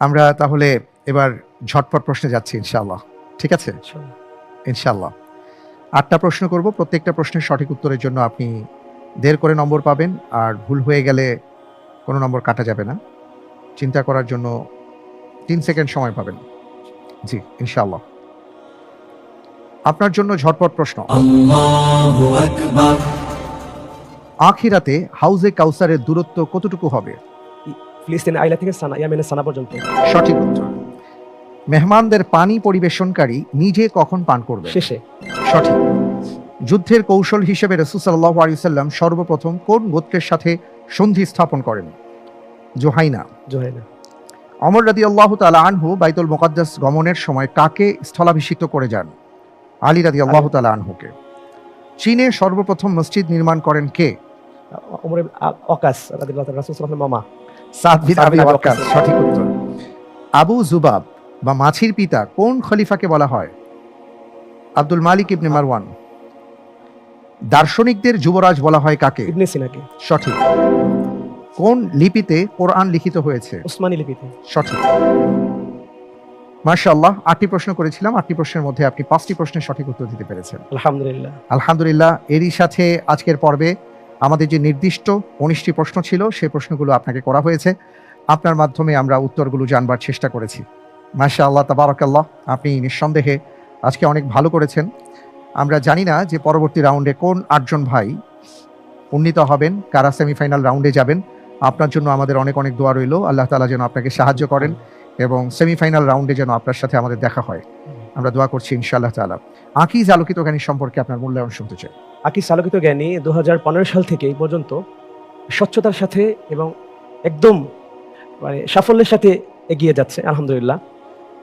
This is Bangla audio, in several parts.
আমরা তাহলে এবার ঝটপট প্রশ্নে যাচ্ছি ইনশাল্লাহ ঠিক আছে? ইনশাল্লাহ আটটা প্রশ্ন করব প্রত্যেকটা প্রশ্নের সঠিক উত্তরের জন্য আপনি দেড় করে নম্বর পাবেন আর ভুল হয়ে গেলে কোনো নম্বর কাটা যাবে না। চিন্তা করার জন্য তিন সেকেন্ড সময় পাবেন। জি ইনশাল্লাহ আপনার জন্য ঝটপট প্রশ্ন। আখিরাতে হাউজে কাউসারের দূরত্ব কতটুকু হবে? ফিলিস্তিন আইলা থেকে সানা ইয়ামেনের সানা পর্যন্ত। সঠিক উত্তর। মেহমানদের পানি পরিবেশনকারী নিজে কখন পান করবে শেষে। সঠিক। যুদ্ধের কৌশল হিসেবে রসুল সাল্লাহ আলিয়াল্লাম সর্বপ্রথম কোন গোত্রের সাথে সন্ধি স্থাপন করেন? জোহাইনা। জোহাইনা। অমর রাদি আল্লাহ তালা আনহু বাইতুল মোকাদ্দাস গমনের সময় কাকে স্থলাভিষিক্ত করে যান? আলী রাদি আল্লাহ তালা আনহুকে। চীনে সর্বপ্রথম মসজিদ নির্মাণ করেন কে? আ- অকাস আলাইহি মামা। আবি ওয়াক্কাস। সঠিক উত্তর। আবু জুবাব বা মাছির পিতা কোন খলিফাকে বলা হয়? আব্দুল মালিক ইবনে মারওয়ান। দার্শনিকদের যুবরাজ বলা হয় কাকে? ইবনে সিনাকে। সঠিক। কোন লিপিতে কোরআন লিখিত হয়েছে? উসমানী লিপিতে। সঠিক। মার্শাল্লাহ আটটি প্রশ্ন করেছিলাম আটটি প্রশ্নের মধ্যে আপনি পাঁচটি প্রশ্নের সঠিক উত্তর দিতে পেরেছেন। আলহামদুলিল্লাহ। আলহামদুলিল্লাহ এরই সাথে আজকের পর্বে আমাদের যে নির্দিষ্ট উনিশটি প্রশ্ন ছিল, সেই প্রশ্নগুলো আপনাকে করা হয়েছে। আপনার মাধ্যমে আমরা উত্তরগুলো জানবার চেষ্টা করেছি। মাসা আল্লাহ তাবারকাল্লাহ, আপনি নিঃসন্দেহে আজকে অনেক ভালো করেছেন। আমরা জানি না যে পরবর্তী রাউন্ডে কোন আটজন ভাই উন্নীত হবেন, কারা সেমিফাইনাল রাউন্ডে যাবেন। আপনার জন্য আমাদের অনেক অনেক দোয়া রইল। আল্লাহ তালা যেন আপনাকে সাহায্য করেন এবং সেমিফাইনাল রাউন্ডে যেন আপনার সাথে আমাদের দেখা হয়। আমরা দোয়া করছি ইনশাআল্লাহ তালা আকিজ আলোকিত জ্ঞানী সম্পর্কে আপনার মূল্যায়ন শুনতে চাই। আকিস আলোকিত জ্ঞানী দু হাজার পনেরো সাল থেকে এই পর্যন্ত স্বচ্ছতার সাথে এবং একদম মানে সাফল্যের সাথে এগিয়ে যাচ্ছে, আলহামদুলিল্লাহ।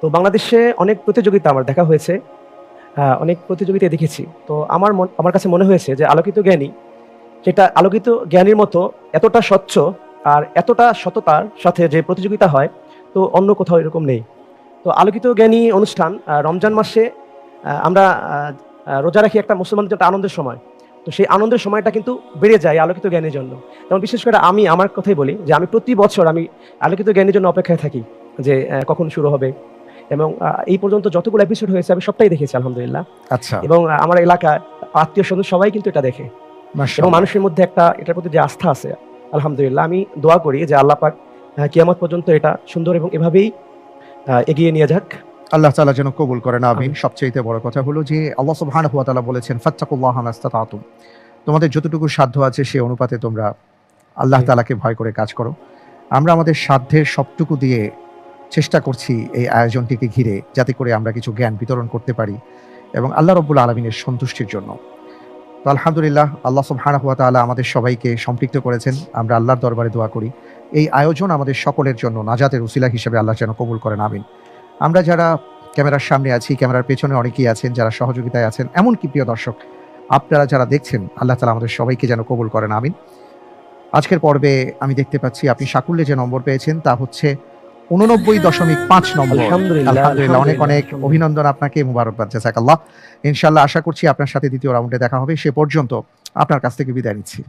তো বাংলাদেশে অনেক প্রতিযোগিতা আমার দেখা হয়েছে অনেক প্রতিযোগিতা দেখেছি। তো আমার আমার কাছে মনে হয়েছে যে আলোকিত জ্ঞানী সেটা আলোকিত জ্ঞানীর মতো এতটা স্বচ্ছ আর এতটা সততার সাথে যে প্রতিযোগিতা হয়, তো অন্য কোথাও এরকম নেই। তো আলোকিত জ্ঞানী অনুষ্ঠান রমজান মাসে আমরা রোজা রাখি একটা মুসলমানদের একটা আনন্দের সময়। তো সেই আনন্দের সময়টা কিন্তু বেড়ে যায় আলোকিত জ্ঞানের জন্য। যেমন বিশেষ করে আমি আমার কথাই বলি যে আমি প্রতি বছর আমি আলোকিত জ্ঞানের জন্য অপেক্ষায় থাকি যে কখন শুরু হবে। এবং এই পর্যন্ত যতগুলো এপিসোড হয়েছে আমি সবটাই দেখেছি আলহামদুলিল্লাহ। আচ্ছা। এবং আমার এলাকা আত্মীয় স্বজন সবাই কিন্তু এটা দেখে। এবং মানুষের মধ্যে একটা এটার প্রতি যে আস্থা আছে আলহামদুলিল্লাহ আমি দোয়া করি যে আল্লাহ পাক কিয়ামত পর্যন্ত এটা সুন্দর এবং এভাবেই এগিয়ে নিয়ে যাক। আল্লাহ তালা যেন কবুল করেন আমিন। সবচেয়ে বড় কথা হলো যে আল্লাহ সুবহানাহু ওয়া তাআলা বলেছেন ফাত্তাকুল্লাহ মাস্তাতাতুম তোমাদের যতটুকু সাধ্য আছে সেই অনুপাতে তোমরা আল্লাহ জি। তাআলাকে ভয় করে কাজ করো। আমরা আমাদের সাধ্যের সবটুকু দিয়ে চেষ্টা করছি এই আয়োজনটিকে ঘিরে যাতে করে আমরা কিছু জ্ঞান বিতরণ করতে পারি এবং আল্লাহ রব্বুল আলমিনের সন্তুষ্টির জন্য। তো আলহামদুলিল্লাহ আল্লাহ সুবহানাহু ওয়া তাআলা আমাদের সবাইকে সম্পৃক্ত করেছেন। আমরা আল্লাহর দরবারে দোয়া করি। এই আয়োজন আমাদের সকলের জন্য নাজাতের উসিলা হিসেবে আল্লাহ যেন কবুল করেন আমিন। আমরা যারা ক্যামেরার সামনে আছি ক্যামেরার পেছনে অনেকেই আছেন যারা সহযোগিতায় আছেন এমনকি প্রিয় দর্শক আপনারা যারা দেখছেন আল্লাহ তালা আমাদের সবাইকে যেন কবুল করেন আমিন। আজকের পর্বে আমি দেখতে পাচ্ছি আপনি সাকুল্যে যে নম্বর পেয়েছেন তা হচ্ছে উননব্বই দশমিক পাঁচ নম্বর। আলহামদুলিল্লাহ, আলহামদুলিল্লাহ অনেক অনেক অভিনন্দন আপনাকে মুবারকবাদ জাজাকাল্লাহ ইনশাল্লাহ আশা করছি আপনার সাথে দ্বিতীয় রাউন্ডে দেখা হবে সে পর্যন্ত আপনার কাছ থেকে বিদায় নিচ্ছি।